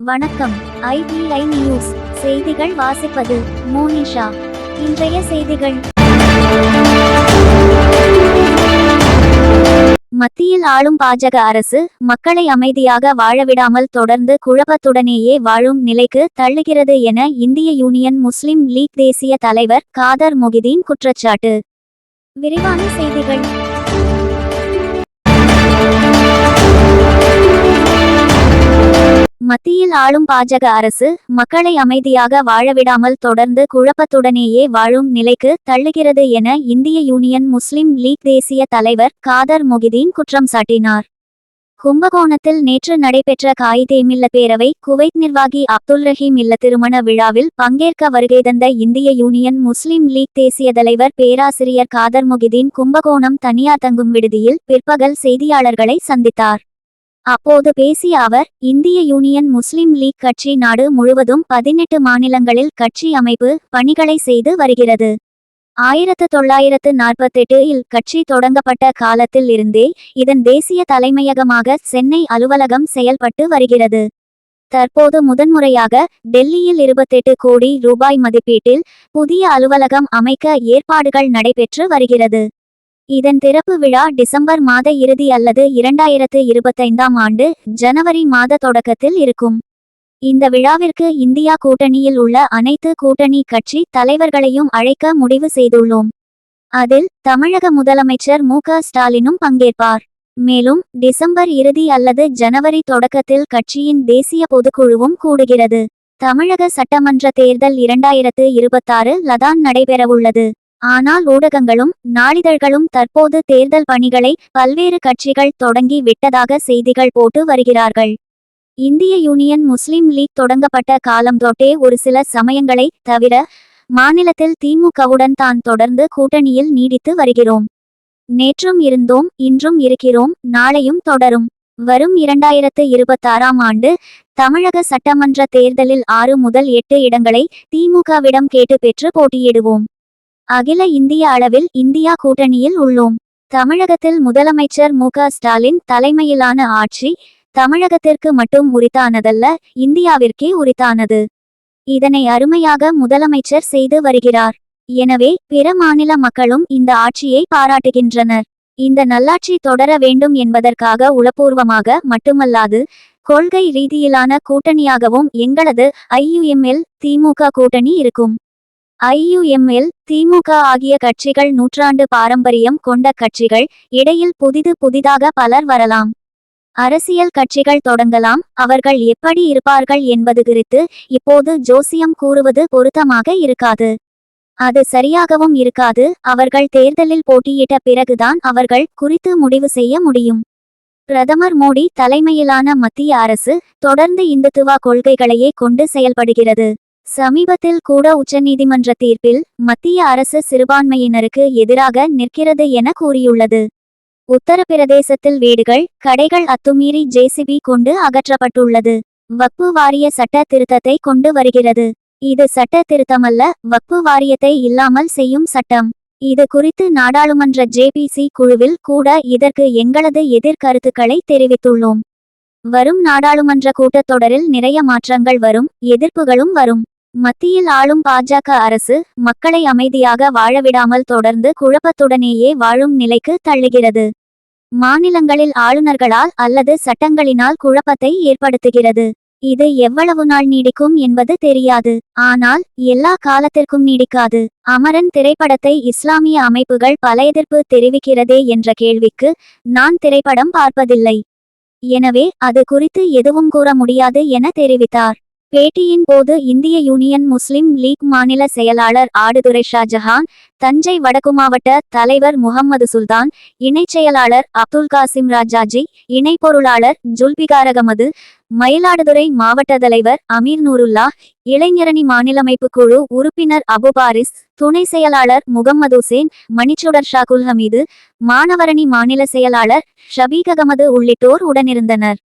வணக்கம். ITI news. செய்திகள் வாசிப்பது மோனிஷா. இன்றைய செய்திகள். மத்தியில் ஆளும் பாஜக அரசு மக்களை அமைதியாக வாழவிடாமல் தொடர்ந்து குழப்பத்துடனேயே வாழும் நிலைக்கு தள்ளுகிறது என இந்திய யூனியன் முஸ்லிம் லீக் தேசிய தலைவர் காதர் மொகிதீன் குற்றச்சாட்டு. விரிவான செய்திகள். மத்தியில் ஆளும் பாஜக அரசு மக்களை அமைதியாக வாழவிடாமல் தொடர்ந்து குழப்பத்துடனேயே வாழும் நிலைக்கு தள்ளுகிறது என இந்திய யூனியன் முஸ்லிம் லீக் தேசிய தலைவர் காதர் மொகிதீன் குற்றம் சாட்டினார். கும்பகோணத்தில் நேற்று நடைபெற்ற காயிதேமில்ல பேரவை குவைத் நிர்வாகி அப்துல் ரஹீம் இல்ல திருமண விழாவில் பங்கேற்க வருகை தந்த இந்திய யூனியன் முஸ்லிம் லீக் தேசிய தலைவர் பேராசிரியர் காதர் மொகிதீன் கும்பகோணம் தனியார் தங்கும் விடுதியில் பிற்பகல் செய்தியாளர்களை சந்தித்தார். அப்போது பேசிய அவர் இந்திய யூனியன் முஸ்லிம் லீக் கட்சி நாடு முழுவதும் பதினெட்டு மாநிலங்களில் கட்சி அமைப்பு பணிகளை செய்து வருகிறது. ஆயிரத்து தொள்ளாயிரத்து நாற்பத்தெட்டு இல் கட்சி தொடங்கப்பட்ட காலத்தில் இருந்தே இதன் தேசிய தலைமையகமாக சென்னை அலுவலகம் செயல்பட்டு வருகிறது. தற்போது முதன்முறையாக டெல்லியில் இருபத்தெட்டு கோடி ரூபாய் மதிப்பீட்டில் புதிய அலுவலகம் அமைக்க ஏற்பாடுகள் நடைபெற்று வருகிறது. இதன் திறப்பு விழா டிசம்பர் மாத இறுதி அல்லது இரண்டாயிரத்து இருபத்தைந்தாம் ஆண்டு ஜனவரி மாத தொடக்கத்தில் இருக்கும். இந்த விழாவிற்கு இந்தியா கூட்டணியில் உள்ள அனைத்து கூட்டணி கட்சி தலைவர்களையும் அழைக்க முடிவு செய்துள்ளோம். அதில் தமிழக முதலமைச்சர் மு க ஸ்டாலினும் பங்கேற்பார். மேலும் டிசம்பர் இறுதி அல்லது ஜனவரி தொடக்கத்தில் கட்சியின் தேசிய பொதுக்குழுவும் கூடுகிறது. தமிழக சட்டமன்ற தேர்தல் இரண்டாயிரத்து இருபத்தாறு லதான் நடைபெறவுள்ளது. ஆனால் ஊடகங்களும் நாளிதழ்களும் தற்போது தேர்தல் பணிகளை பல்வேறு கட்சிகள் தொடங்கி விட்டதாக செய்திகள் போட்டு வருகிறார்கள். இந்திய யூனியன் முஸ்லிம் லீக் தொடங்கப்பட்ட காலம் தொட்டே ஒரு சில சமயங்களை தவிர மாநிலத்தில் திமுகவுடன் தான் தொடர்ந்து கூட்டணியில் நீடித்து வருகிறோம். நேற்றும் இருந்தோம் இன்றும் இருக்கிறோம் நாளையும் தொடரும். வரும் இரண்டாயிரத்து இருபத்தாறாம் ஆண்டு தமிழக சட்டமன்ற தேர்தலில் ஆறு முதல் எட்டு இடங்களை திமுகவிடம் கேட்டு பெற்று போட்டியிடுவோம். அகில இந்திய அளவில் இந்தியா கூட்டணியில் உள்ளோம். தமிழகத்தில் முதலமைச்சர் மு க ஸ்டாலின் தலைமையிலான ஆட்சி தமிழகத்திற்கு மட்டும் உரித்தானதல்ல இந்தியாவிற்கே உரித்தானது. இதனை அருமையாக முதலமைச்சர் செய்து வருகிறார். எனவே பிற மாநில மக்களும் இந்த ஆட்சியை பாராட்டுகின்றனர். இந்த நல்லாட்சி தொடர வேண்டும் என்பதற்காக உளப்பூர்வமாக மட்டுமல்லாது கொள்கை ரீதியிலான கூட்டணியாகவும் எங்களது ஐயுஎம்எல் திமுக கூட்டணி இருக்கும். ஐயுஎம்எல் திமுக ஆகிய கட்சிகள் நூற்றாண்டு பாரம்பரியம் கொண்ட கட்சிகள் இடையில் புதிது புதிதாக பலர் வரலாம். அரசியல் கட்சிகள் தொடங்கலாம். அவர்கள் எப்படி இருப்பார்கள் என்பது குறித்து இப்போது ஜோசியம் கூறுவது பொருத்தமாக இருக்காது. அது சரியாகவும் இருக்காது. அவர்கள் தேர்தலில் போட்டியிட்ட பிறகுதான் அவர்கள் குறித்து முடிவு செய்ய முடியும். பிரதமர் மோடி தலைமையிலான மத்திய அரசு தொடர்ந்து இந்துத்துவா கொள்கைகளையே கொண்டு செயல்படுகிறது. சமீபத்தில் கூட உச்சநீதிமன்ற தீர்ப்பில் மத்திய அரசு சிறுபான்மையினருக்கு எதிராக நிற்கிறது என கூறியுள்ளது. உத்தரப்பிரதேசத்தில் வீடுகள் கடைகள் அத்துமீறி ஜேசிபி கொண்டு அகற்றப்பட்டுள்ளது. வக்பு வாரிய சட்ட திருத்தத்தை கொண்டு வருகிறது. இது சட்ட திருத்தமல்ல வக்பு வாரியத்தை இல்லாமல் செய்யும் சட்டம். இது குறித்து நாடாளுமன்ற ஜேபிசி குழுவில் கூட இதற்கு எங்களது எதிர்கருத்துக்களை தெரிவித்துள்ளோம். வரும் நாடாளுமன்ற கூட்டத்தொடரில் நிறைய மாற்றங்கள் வரும் எதிர்ப்புகளும் வரும். மத்தியில் ஆளும் பாஜக அரசு மக்களை அமைதியாக வாழவிடாமல் தொடர்ந்து குழப்பத்துடனேயே வாழும் நிலைக்கு தள்ளுகிறது. மாநிலங்களில் ஆளுநர்களால் அல்லது சட்டங்களினால் குழப்பத்தை ஏற்படுத்துகிறது. இது எவ்வளவு நாள் நீடிக்கும் என்பது தெரியாது. ஆனால் எல்லா காலத்திற்கும் நீடிக்காது. அமரன் திரைப்படத்தை இஸ்லாமிய அமைப்புகள் பல எதிர்ப்பு தெரிவிக்கிறதே என்ற கேள்விக்கு நான் திரைப்படம் பார்ப்பதில்லை. எனவே அது குறித்து எதுவும் கூற முடியாது என தெரிவித்தார். பேட்டியின் போது இந்திய யூனியன் முஸ்லிம் லீக் மாநில செயலாளர் ஆடுதுரை ஷாஜஹான் தஞ்சை வடக்கு மாவட்ட தலைவர் முகம்மது சுல்தான் இணைச் செயலாளர் அப்துல் காசிம் ராஜாஜி இணை பொருளாளர் ஜுல்பிகாரகமது மயிலாடுதுறை மாவட்ட தலைவர் அமீர் நூருல்லா இளைஞரணி மாநிலமைப்பு குழு உறுப்பினர் அபு பாரிஸ் துணை செயலாளர் முகம்மது உசேன் மணிச்சுடர் ஷாகுல் ஹமீது மாணவரணி மாநில செயலாளர் ஷபீக் அகமது உள்ளிட்டோர் உடனிருந்தனர்.